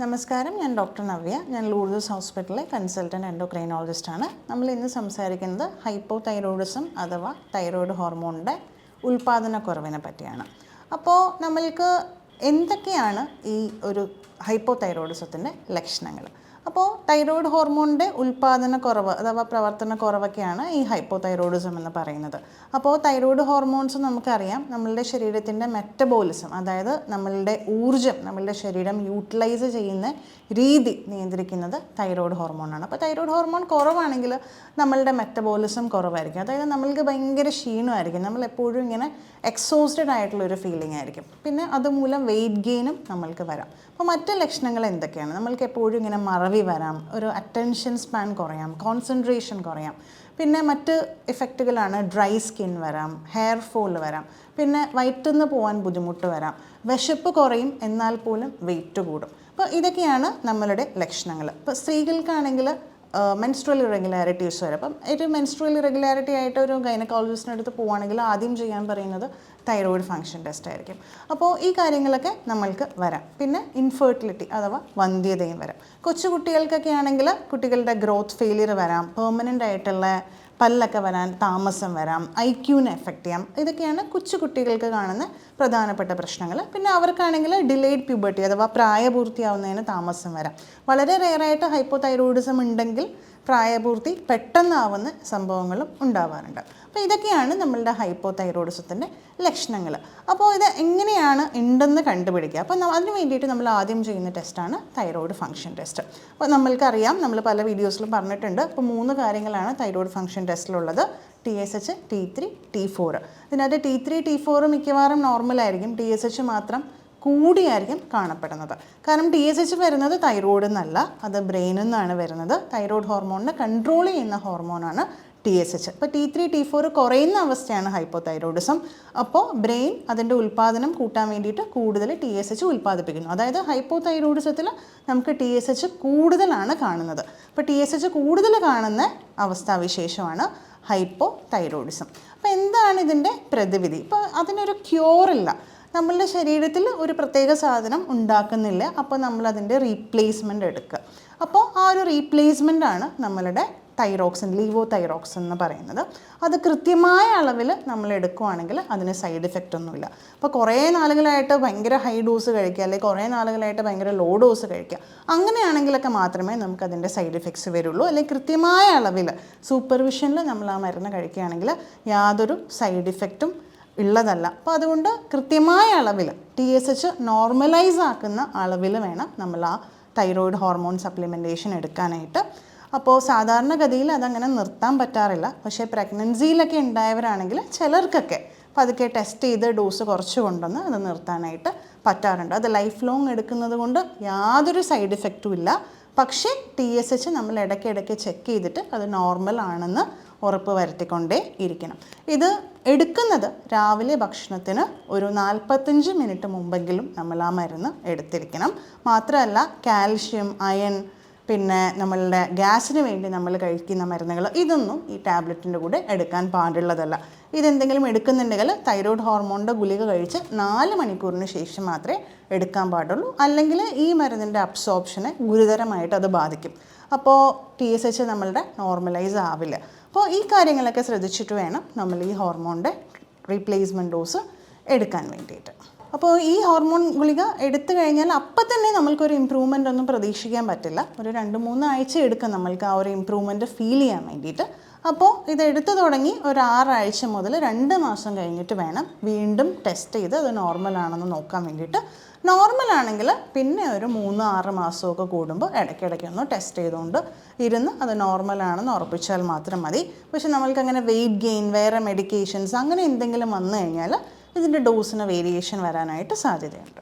നമസ്കാരം. ഞാൻ ഡോക്ടർ നവ്യ. ഞാൻ ലൂർദസ് ഹോസ്പിറ്റലിലെ കൺസൾട്ടന്റ് എൻഡോക്രൈനോളജിസ്റ്റാണ്. നമ്മൾ ഇന്ന് സംസാരിക്കുന്നത് ഹൈപ്പോ തൈറോയിഡിസം അഥവാ തൈറോയിഡ് ഹോർമോണിന്റെ ഉൽപ്പാദനക്കുറവിനെ പറ്റിയാണ്. അപ്പോൾ നമ്മൾക്ക് എന്തൊക്കെയാണ് ഈ ഒരു ഹൈപ്പോ തൈറോയിഡിസത്തിന്റെ ലക്ഷണങ്ങൾ? അപ്പോൾ തൈറോയ്ഡ് ഹോർമോണിന്റെ ഉൽപ്പാദന കുറവ് അഥവാ പ്രവർത്തന കുറവൊക്കെയാണ് ഈ ഹൈപ്പോ തൈറോയിഡിസം എന്ന് പറയുന്നത്. അപ്പോൾ തൈറോയ്ഡ് ഹോർമോൺസ് നമുക്കറിയാം നമ്മളുടെ ശരീരത്തിന്റെ മെറ്റബോളിസം അതായത് നമ്മളുടെ ഊർജം നമ്മളുടെ ശരീരം യൂട്ടിലൈസ് ചെയ്യുന്ന രീതി നിയന്ത്രിക്കുന്നത് തൈറോയ്ഡ് ഹോർമോണാണ് അപ്പോൾ തൈറോയ്ഡ് ഹോർമോൺ കുറവാണെങ്കിൽ നമ്മളുടെ മെറ്റബോളിസം കുറവായിരിക്കും. അതായത് നമ്മൾക്ക് ഭയങ്കര ക്ഷീണമായിരിക്കും. നമ്മൾ എപ്പോഴും ഇങ്ങനെ എക്സോസ്റ്റഡ് ആയിട്ടുള്ള ഒരു ഫീലിംഗ് ആയിരിക്കും. പിന്നെ അതുമൂലം വെയിറ്റ് ഗെയിനും നമ്മൾക്ക് വരാം. അപ്പോൾ മറ്റ് ലക്ഷണങ്ങൾ എന്തൊക്കെയാണ്? നമ്മൾക്ക് എപ്പോഴും ഇങ്ങനെ മറവി വരാം ഒരു അറ്റൻഷൻ സ്പാൻ കുറയാം കോൺസെൻട്രേഷൻ കുറയാം. പിന്നെ മറ്റ് ഇഫക്റ്റുകളാണ് ഡ്രൈ സ്കിൻ വരാം ഹെയർ ഫോൾ വരാം. പിന്നെ വയറ്റുനിന്ന് പോകാൻ ബുദ്ധിമുട്ട് വരാം. വിശപ്പ് കുറയും എന്നാൽ പോലും വെയിറ്റ് കൂടും. അപ്പോൾ ഇതൊക്കെയാണ് നമ്മളുടെ ലക്ഷണങ്ങൾ. ഇപ്പോൾ സ്ത്രീകൾക്കാണെങ്കിൽ മെൻസ്ട്രൽ ഇറഗുലാരിറ്റീസ് വരെ. അപ്പം ഒരു മെൻസ്ട്രൽ ഇറഗുലാരിറ്റി ആയിട്ട് ഒരു ഗൈനക്കോളജിസ്റ്റിന്റെ അടുത്ത് പോവുകയാണെങ്കിൽ ആദ്യം ചെയ്യാൻ പറയുന്നത് തൈറോയിഡ് ഫങ്ഷൻ ടെസ്റ്റ് ആയിരിക്കും. അപ്പോൾ ഈ കാര്യങ്ങളൊക്കെ നമ്മൾക്ക് വരാം. പിന്നെ ഇൻഫെർട്ടിലിറ്റി അഥവാ വന്ധ്യതയും വരാം. കൊച്ചു കുട്ടികൾക്കൊക്കെ ആണെങ്കിൽ കുട്ടികളുടെ ഗ്രോത്ത് ഫെയിലിയർ വരാം. പെർമനന്റ് ആയിട്ടുള്ള പല്ലൊക്കെ വരാൻ താമസം വരാം ഐ ക്യൂവിനെ എഫക്റ്റ് ചെയ്യാം. ഇതൊക്കെയാണ് കൊച്ചു കുട്ടികൾക്ക് കാണുന്ന പ്രധാനപ്പെട്ട പ്രശ്നങ്ങൾ. പിന്നെ അവർക്കാണെങ്കിൽ ഡിലേഡ് പ്യൂബർട്ടി അഥവാ പ്രായപൂർത്തിയാവുന്നതിന് താമസം വരാം. വളരെ റെയറായിട്ട് ഹൈപ്പോ ഉണ്ടെങ്കിൽ പ്രായപൂർത്തി പെട്ടെന്നാവുന്ന സംഭവങ്ങളും ഉണ്ടാവാറുണ്ട്. അപ്പോൾ ഇതൊക്കെയാണ് നമ്മളുടെ ഹൈപ്പോ തൈറോയിഡിസത്തിന്റെ ലക്ഷണങ്ങൾ. അപ്പോൾ ഇത് എങ്ങനെയാണ് ഉണ്ടെന്ന് കണ്ടുപിടിക്കുക? അപ്പോൾ അതിന് വേണ്ടിയിട്ട് നമ്മൾ ആദ്യം ചെയ്യുന്ന ടെസ്റ്റാണ് തൈറോയിഡ് ഫംഗ്ഷൻ ടെസ്റ്റ്. അപ്പോൾ നമ്മൾക്കറിയാം നമ്മൾ പല വീഡിയോസിലും പറഞ്ഞിട്ടുണ്ട്. അപ്പോൾ മൂന്ന് കാര്യങ്ങളാണ് thyroid function ടെസ്റ്റിലുള്ളത്. T S H T three T four ഇതിനകത്ത് ടി ത്രീ ടി ഫോർ മിക്കവാറും നോർമലായിരിക്കും ടി എസ് എച്ച് മാത്രം കൂടിയായിരിക്കും കാണപ്പെടുന്നത്. കാരണം ടി എസ് എച്ച് വരുന്നത് തൈറോയിഡിൽ നിന്നല്ല അത് ബ്രെയിനിൽ നിന്നാണ് വരുന്നത്. തൈറോയ്ഡ് ഹോർമോണിനെ കൺട്രോൾ ചെയ്യുന്ന ഹോർമോണാണ് ടി എസ് എച്ച് ഇപ്പോൾ ടി ത്രീ ടി ഫോർ കുറയുന്ന അവസ്ഥയാണ് ഹൈപ്പോതൈറോയിഡിസം അപ്പോൾ ബ്രെയിൻ അതിന്റെ ഉൽപ്പാദനം കൂട്ടാൻ വേണ്ടിയിട്ട് കൂടുതൽ ടി എസ് എച്ച് ഉൽപ്പാദിപ്പിക്കുന്നു. അതായത് ഹൈപ്പോതൈറോയിഡിസത്തിൽ നമുക്ക് ടി എസ് എച്ച് കൂടുതലാണ് കാണുന്നത്. അപ്പോൾ ടി എസ് എച്ച് കൂടുതൽ കാണുന്ന അവസ്ഥാവിശേഷമാണ് ഹൈപ്പോ തൈറോയിഡിസം അപ്പോൾ എന്താണ് ഇതിന്റെ പ്രതിവിധി? ഇപ്പോൾ അതിനൊരു ക്യൂറില്ല നമ്മളുടെ ശരീരത്തിൽ ഒരു പ്രത്യേക സാധനം ഉണ്ടാക്കുന്നില്ല അപ്പോൾ നമ്മൾ അതിന്റെ റീപ്ലേസ്മെന്റ് എടുക്കുക. അപ്പോൾ ആ ഒരു റീപ്ലേസ്മെന്റ് ആണ് നമ്മളുടെ തൈറോക്സിൻ ലീവോ തൈറോക്സിൻ എന്ന് പറയുന്നത്. അത് കൃത്യമായ അളവിൽ നമ്മൾ എടുക്കുവാണെങ്കിൽ അതിന് സൈഡ് ഇഫക്റ്റ് ഒന്നുമില്ല. അപ്പോൾ കുറേ നാളുകളായിട്ട് ഭയങ്കര ഹൈ ഡോസ് കഴിക്കുക അല്ലെങ്കിൽ കുറേ നാളുകളായിട്ട് ഭയങ്കര ലോ ഡോസ് കഴിക്കുക. അങ്ങനെയാണെങ്കിലൊക്കെ മാത്രമേ നമുക്ക് അതിന്റെ സൈഡ് ഇഫക്ട്സ് വരുള്ളൂ. അല്ലെങ്കിൽ കൃത്യമായ അളവിൽ സൂപ്പർവിഷനിൽ നമ്മൾ ആ മരുന്ന് കഴിക്കുകയാണെങ്കിൽ യാതൊരു സൈഡ് ഇഫക്റ്റും ഉള്ളതല്ല. അപ്പോൾ അതുകൊണ്ട് കൃത്യമായ അളവിൽ ടി എസ് എച്ച് നോർമലൈസ് ആക്കുന്ന അളവിൽ വേണം നമ്മൾ ആ തൈറോയിഡ് ഹോർമോൺ സപ്ലിമെന്റേഷൻ എടുക്കാനായിട്ട്. അപ്പോൾ സാധാരണഗതിയിൽ അതങ്ങനെ നിർത്താൻ പറ്റാറില്ല. പക്ഷേ പ്രഗ്നൻസിയിലൊക്കെ ഉണ്ടായവരാണെങ്കിൽ ചിലർക്കൊക്കെ പതുക്കെ ടെസ്റ്റ് ചെയ്ത് ഡോസ് കുറച്ച് കൊണ്ടുവന്ന് അത് നിർത്താനായിട്ട് പറ്റാറുണ്ട്. അത് ലൈഫ് ലോങ് എടുക്കുന്നത് കൊണ്ട് യാതൊരു സൈഡ് ഇഫക്റ്റും ഇല്ല. പക്ഷേ ടി എസ് എച്ച് നമ്മൾ ഇടയ്ക്കിടയ്ക്ക് ചെക്ക് ചെയ്തിട്ട് അത് നോർമൽ ആണെന്ന് ഉറപ്പ് വരുത്തിക്കൊണ്ടേ ഇരിക്കണം. ഇത് എടുക്കുന്നത് രാവിലെ ഭക്ഷണത്തിന് ഒരു നാൽപ്പത്തഞ്ച് മിനിറ്റ് മുമ്പെങ്കിലും നമ്മൾ ആ മരുന്ന് എടുത്തിരിക്കണം. മാത്രമല്ല കാൽഷ്യം അയൺ പിന്നെ നമ്മളുടെ ഗ്യാസിന് വേണ്ടി നമ്മൾ കഴിക്കുന്ന മരുന്നുകൾ ഇതൊന്നും ഈ ടാബ്ലറ്റിന്റെ കൂടെ എടുക്കാൻ പാടുള്ളതല്ല. ഇതെന്തെങ്കിലും എടുക്കുന്നുണ്ടെങ്കിൽ തൈറോയ്ഡ് ഹോർമോണിന്റെ ഗുളിക കഴിച്ച് നാല് മണിക്കൂറിന് ശേഷം മാത്രമേ എടുക്കാൻ പാടുള്ളൂ. അല്ലെങ്കിൽ ഈ മരുന്നിന്റെ അബ്സോർപ്ഷനെ ഗുരുതരമായിട്ട് അത് ബാധിക്കും. അപ്പോൾ ടി എസ് എച്ച് നമ്മളുടെ നോർമലൈസ് ആവില്ല. അപ്പോൾ ഈ കാര്യങ്ങളൊക്കെ ശ്രദ്ധിച്ചിട്ട് വേണം നമ്മൾ ഈ ഹോർമോണിന്റെ റീപ്ലേസ്മെന്റ് ഡോസ് എടുക്കാൻ വേണ്ടിയിട്ട്. അപ്പോൾ ഈ ഹോർമോൺ ഗുളിക എടുത്തു കഴിഞ്ഞാൽ അപ്പം തന്നെ നമ്മൾക്കൊരു ഇമ്പ്രൂവ്മെന്റ് ഒന്നും പ്രതീക്ഷിക്കാൻ പറ്റില്ല. ഒരു രണ്ട് മൂന്ന് ആഴ്ച എടുക്കും നമ്മൾക്ക് ആ ഒരു ഇമ്പ്രൂവ്മെന്റ് ഫീൽ ചെയ്യാൻ വേണ്ടിയിട്ട്. അപ്പോൾ ഇത് എടുത്തു തുടങ്ങി ഒരു ആറാഴ്ച മുതൽ രണ്ട് മാസം കഴിഞ്ഞിട്ട് വേണം വീണ്ടും ടെസ്റ്റ് ചെയ്ത് അത് നോർമൽ ആണെന്ന് നോക്കാൻ വേണ്ടിയിട്ട്. നോർമൽ ആണെങ്കിൽ പിന്നെ ഒരു മൂന്ന് ആറ് മാസമൊക്കെ കൂടുമ്പോൾ ഇടയ്ക്കിടയ്ക്ക് ഒന്ന് ടെസ്റ്റ് ചെയ്തുകൊണ്ട് ഇരുന്ന് അത് നോർമൽ ആണെന്ന് ഉറപ്പിച്ചാൽ മാത്രം മതി. പക്ഷെ നമ്മൾക്ക് അങ്ങനെ വെയിറ്റ് ഗെയിൻ വേറെ മെഡിക്കേഷൻസ് അങ്ങനെ എന്തെങ്കിലും വന്നു കഴിഞ്ഞാൽ ഇതിന്റെ ഡോസിന് വേരിയേഷൻ വരാനായിട്ട് സാധ്യതയുണ്ട്.